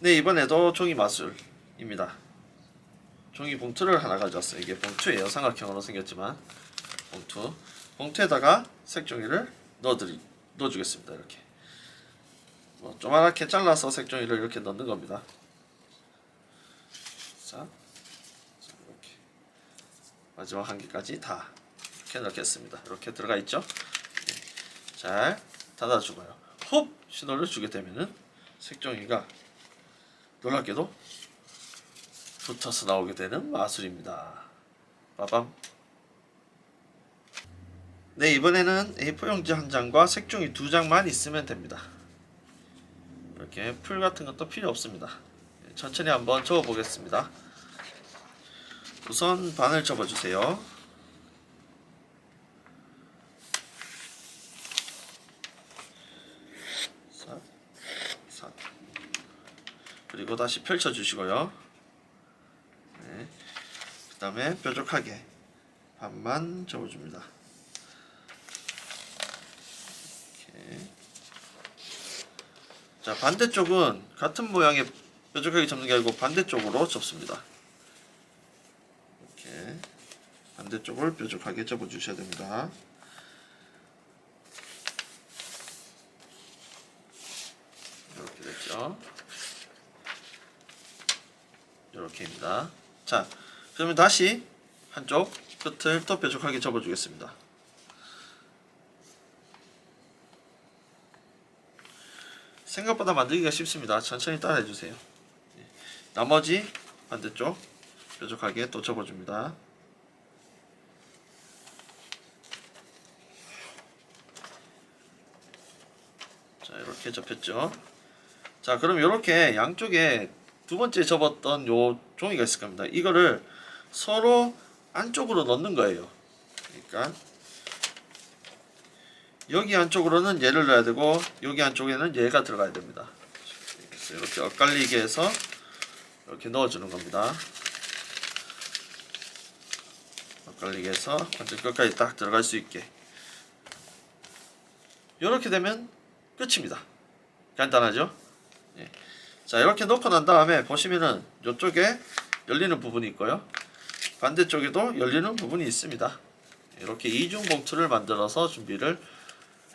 네 이번에도 종이 마술입니다. 종이 봉투를 하나 가져왔어요. 이게 봉투예요. 삼각형으로 생겼지만 봉투. 봉투에다가 색종이를 넣어드리 넣어주겠습니다. 이렇게 뭐 조그맣게 잘라서 색종이를 이렇게 넣는 겁니다. 자, 자, 이렇게 마지막 한 개까지 다 이렇게 넣겠습니다. 이렇게 들어가 있죠? 네. 잘 닫아주고요. 홉 신호를 주게 되면은 색종이가 놀랍게도 붙어서 나오게 되는 마술입니다. 빠밤. 네 이번에는 A4 용지 한 장과 색종이 두 장만 있으면 됩니다. 이렇게 풀 같은 것도 필요 없습니다. 네, 천천히 한번 접어 보겠습니다. 우선 반을 접어 주세요. 사, 사. 그리고 다시 펼쳐 주시고요. 네. 그 다음에 뾰족하게 반만 접어줍니다. 이렇게. 자 반대쪽은 같은 모양의 뾰족하게 접는 게 아니고 반대쪽으로 접습니다. 이렇게 반대쪽을 뾰족하게 접어 주셔야 됩니다. 이렇게 됐죠. 이렇게입니다. 자, 그러면 다시 한쪽 끝을 또 뾰족하게 접어주겠습니다. 생각보다 만들기가 쉽습니다. 천천히 따라해 주세요. 예. 나머지 반대쪽 뾰족하게 또 접어줍니다. 자, 이렇게 접혔죠. 자, 그럼 이렇게 양쪽에 두 번째 접었던 요 종이가 있을 겁니다. 이거를 서로 안쪽으로 넣는 거예요. 그러니까 여기 안쪽으로는 얘를 넣어야 되고 여기 안쪽에는 얘가 들어가야 됩니다. 이렇게 엇갈리게 해서 이렇게 넣어주는 겁니다. 엇갈리게 해서 완전 끝까지 딱 들어갈 수 있게 이렇게 되면 끝입니다. 간단하죠? 예. 자 이렇게 놓고 난 다음에 보시면은 이쪽에 열리는 부분이 있고요. 반대쪽에도 열리는 부분이 있습니다. 이렇게 이중 봉투를 만들어서 준비를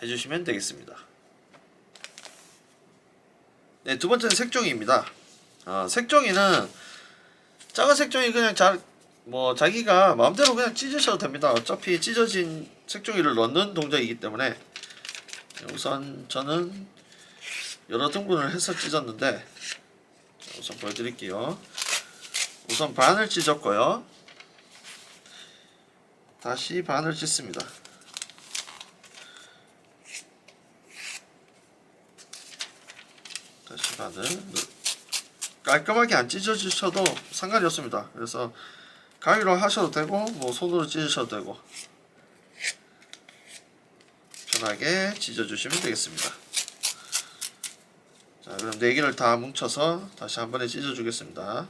해주시면 되겠습니다. 네, 두 번째는 색종이입니다. 아, 색종이는 작은 색종이 그냥 자, 뭐 자기가 마음대로 그냥 찢으셔도 됩니다. 어차피 찢어진 색종이를 넣는 동작이기 때문에 우선 저는 여러 등분을 해서 찢었는데 자, 우선 보여드릴게요. 우선 반을 찢었고요. 다시 반을 찢습니다. 다시 반을 깔끔하게 안 찢어주셔도 상관이 없습니다. 그래서 가위로 하셔도 되고 뭐 손으로 찢으셔도 되고 편하게 찢어주시면 되겠습니다. 자 그럼 네 개를 다 뭉쳐서 다시 한 번에 찢어 주겠습니다.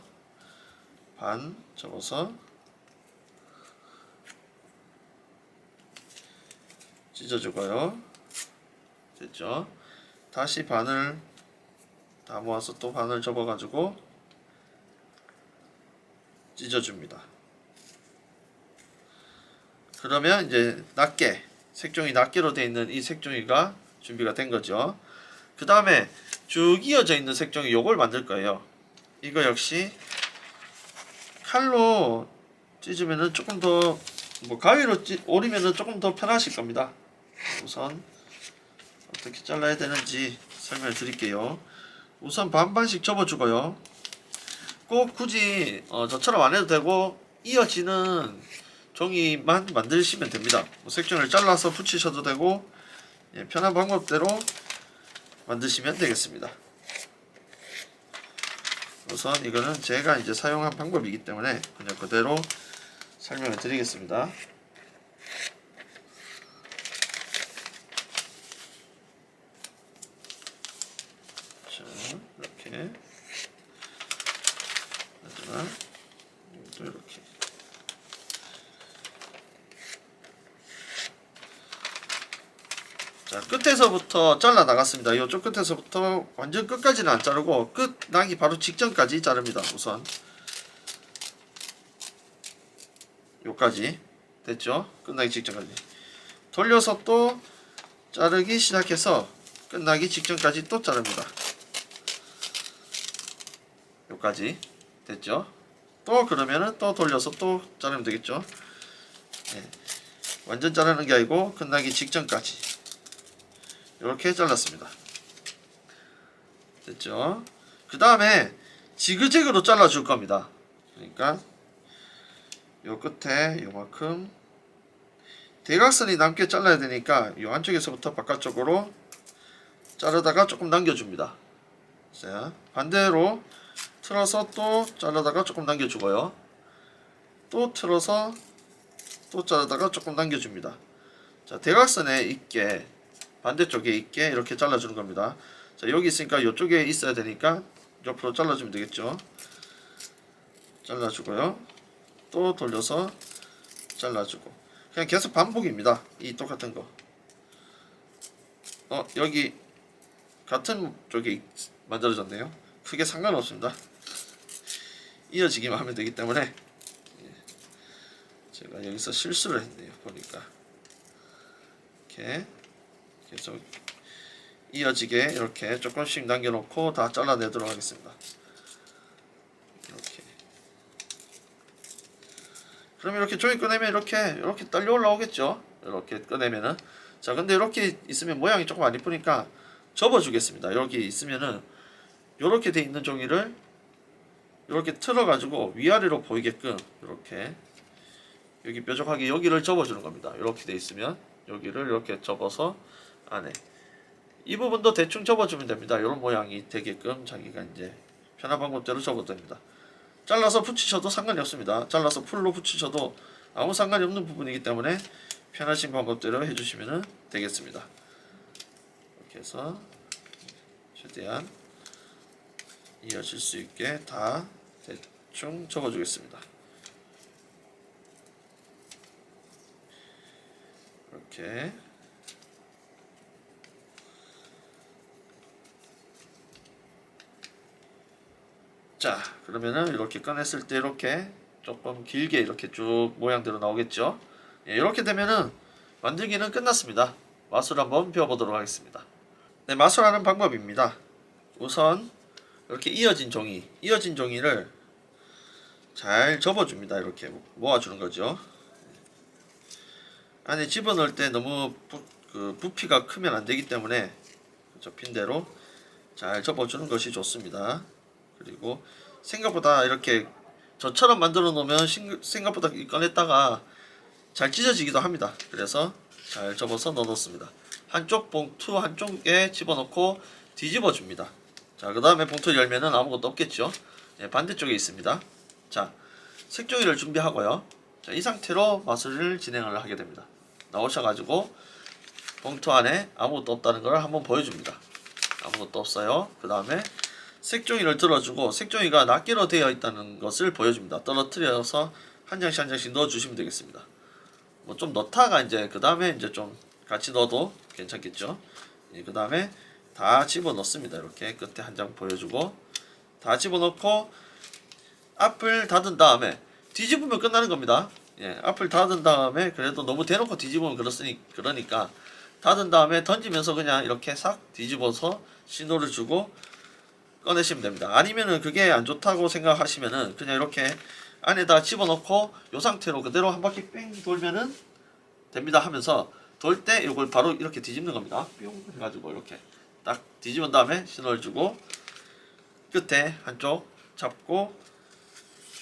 반 접어서 찢어 주고요. 됐죠? 다시 반을 다 모아서 또 반을 접어 가지고 찢어 줍니다. 그러면 이제 낱개 색종이 낱개로 되어 있는 이 색종이가 준비가 된 거죠. 그 다음에 쭉 이어져 있는 색종이 요걸 만들 거예요. 이거 역시 칼로 찢으면은 조금 더 뭐 가위로 찢 오리면은 조금 더 편하실 겁니다. 우선 어떻게 잘라야 되는지 설명을 드릴게요. 우선 반반씩 접어주고요. 꼭 굳이 어, 저처럼 안 해도 되고 이어지는 종이만 만드시면 됩니다. 뭐 색종이를 잘라서 붙이셔도 되고 예, 편한 방법대로 만드시면 되겠습니다. 우선 이거는 제가 이제 사용한 방법이기 때문에 그냥 그대로 설명을 드리겠습니다. 자, 이렇게 마지막 또 이렇게 자 끝에 끝에서부터 잘라 나갔습니다. 이쪽 끝에서부터 완전 끝까지는 안 자르고 끝 나기 바로 직전까지 자릅니다. 우선 요까지 됐죠? 끝나기 직전까지 돌려서 또 자르기 시작해서 끝나기 직전까지 또 자릅니다. 요까지 됐죠? 또 그러면은 또 돌려서 또 자르면 되겠죠? 네. 완전 자르는 게 아니고 끝나기 직전까지 이렇게 잘랐습니다. 됐죠? 그 다음에 지그재그로 잘라줄 겁니다. 그러니까 요 끝에 요만큼 대각선이 남게 잘라야 되니까 요 안쪽에서부터 바깥쪽으로 자르다가 조금 남겨줍니다. 자 반대로 틀어서 또 자르다가 조금 남겨주고요. 또 틀어서 또 자르다가 조금 남겨줍니다. 자 대각선에 있게 반대쪽에 있게 이렇게 잘라주는 겁니다. 자 여기 있으니까 이쪽에 있어야 되니까 옆으로 잘라주면 되겠죠. 잘라주고요. 또 돌려서 잘라주고 그냥 계속 반복입니다. 이 똑같은 거. 어 여기 같은 쪽에 만들어졌네요. 크게 상관없습니다. 이어지기만 하면 되기 때문에 예. 제가 여기서 실수를 했네요. 보니까 이렇게 계속 이어지게 이렇게 조금씩 남겨놓고 다 잘라내도록 하겠습니다. 이렇게 그럼 이렇게 조이 꺼내면 이렇게 이렇게 딸려 올라오겠죠. 이렇게 꺼내면은 자 근데 이렇게 있으면 모양이 조금 안 이쁘니까 접어주겠습니다. 여기 있으면은 이렇게 돼 있는 종이를 이렇게 틀어가지고 위아래로 보이게끔 이렇게 여기 뾰족하게 여기를 접어주는 겁니다. 이렇게 돼 있으면 여기를 이렇게 접어서 안에 이 부분도 대충 접어주면 됩니다. 이런 모양이 되게끔 자기가 이제 편한 방법대로 접어도 됩니다. 잘라서 붙이셔도 상관이 없습니다. 잘라서 풀로 붙이셔도 아무 상관이 없는 부분이기 때문에 편하신 방법대로 해주시면 되겠습니다. 이렇게 해서 최대한 이어질 수 있게 다 대충 접어주겠습니다. 이렇게 자 그러면은 이렇게 꺼냈을 때 이렇게 조금 길게 이렇게 쭉 모양대로 나오겠죠? 예, 이렇게 되면은 만들기는 끝났습니다. 마술 한번 배워보도록 하겠습니다. 네 마술하는 방법입니다. 우선 이렇게 이어진 종이 이어진 종이를 잘 접어줍니다. 이렇게 모아주는 거죠. 안에 집어넣을 때 너무 부, 그 부피가 크면 안 되기 때문에 접힌 대로 잘 접어주는 것이 좋습니다 그리고 생각보다 이렇게 저처럼 만들어 놓으면 싱- 생각보다 꺼냈다가 잘 찢어지기도 합니다. 그래서 잘 접어서 넣어 놓습니다. 한쪽 봉투 한쪽에 집어넣고 뒤집어 줍니다. 자, 그 다음에 봉투 열면은 아무것도 없겠죠. 예, 반대쪽에 있습니다. 자, 색종이를 준비하고요. 자, 이 상태로 마술을 진행을 하게 됩니다. 나오셔가지고 봉투 안에 아무것도 없다는 걸 한번 보여줍니다. 아무것도 없어요. 그 다음에 색종이를 들어주고 색종이가 낱개로 되어 있다는 것을 보여줍니다. 떨어뜨려서 한 장씩 한 장씩 넣어주시면 되겠습니다. 뭐 좀 넣다가 이제 그 다음에 이제 좀 같이 넣어도 괜찮겠죠. 그 다음에 다 집어 넣습니다. 이렇게 끝에 한 장 보여주고 다 집어 넣고 앞을 닫은 다음에 뒤집으면 끝나는 겁니다. 예, 앞을 닫은 다음에 그래도 너무 대놓고 뒤집으면 그렇으니 그러니까 닫은 다음에 던지면서 그냥 이렇게 싹 뒤집어서 신호를 주고 꺼내시면 됩니다. 아니면은 그게 안 좋다고 생각하시면은 그냥 이렇게 안에다 집어넣고 이 상태로 그대로 한 바퀴 뺑 돌면은 됩니다 하면서 돌 때 이걸 바로 이렇게 뒤집는 겁니다. 뿅 해가지고 이렇게 딱 뒤집은 다음에 신호를 주고 끝에 한쪽 잡고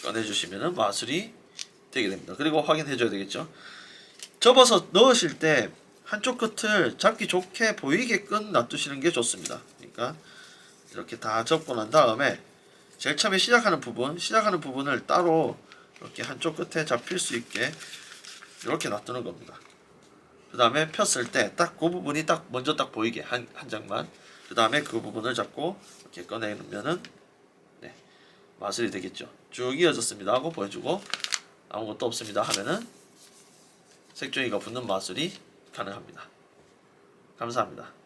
꺼내주시면은 마술이 되게 됩니다. 그리고 확인해 줘야 되겠죠. 접어서 넣으실 때 한쪽 끝을 잡기 좋게 보이게끔 놔두시는 게 좋습니다. 그러니까 이렇게 다 접고 난 다음에 제일 처음에 시작하는 부분, 시작하는 부분을 따로 이렇게 한쪽 끝에 잡힐 수 있게 이렇게 놔두는 겁니다. 그 다음에 폈을 때 딱 그 부분이 딱 먼저 딱 보이게 한, 한 장만. 그 다음에 그 부분을 잡고 이렇게 꺼내놓으면은 네, 마술이 되겠죠. 쭉 이어졌습니다 하고 보여주고 아무것도 없습니다 하면은 색종이가 붙는 마술이 가능합니다. 감사합니다.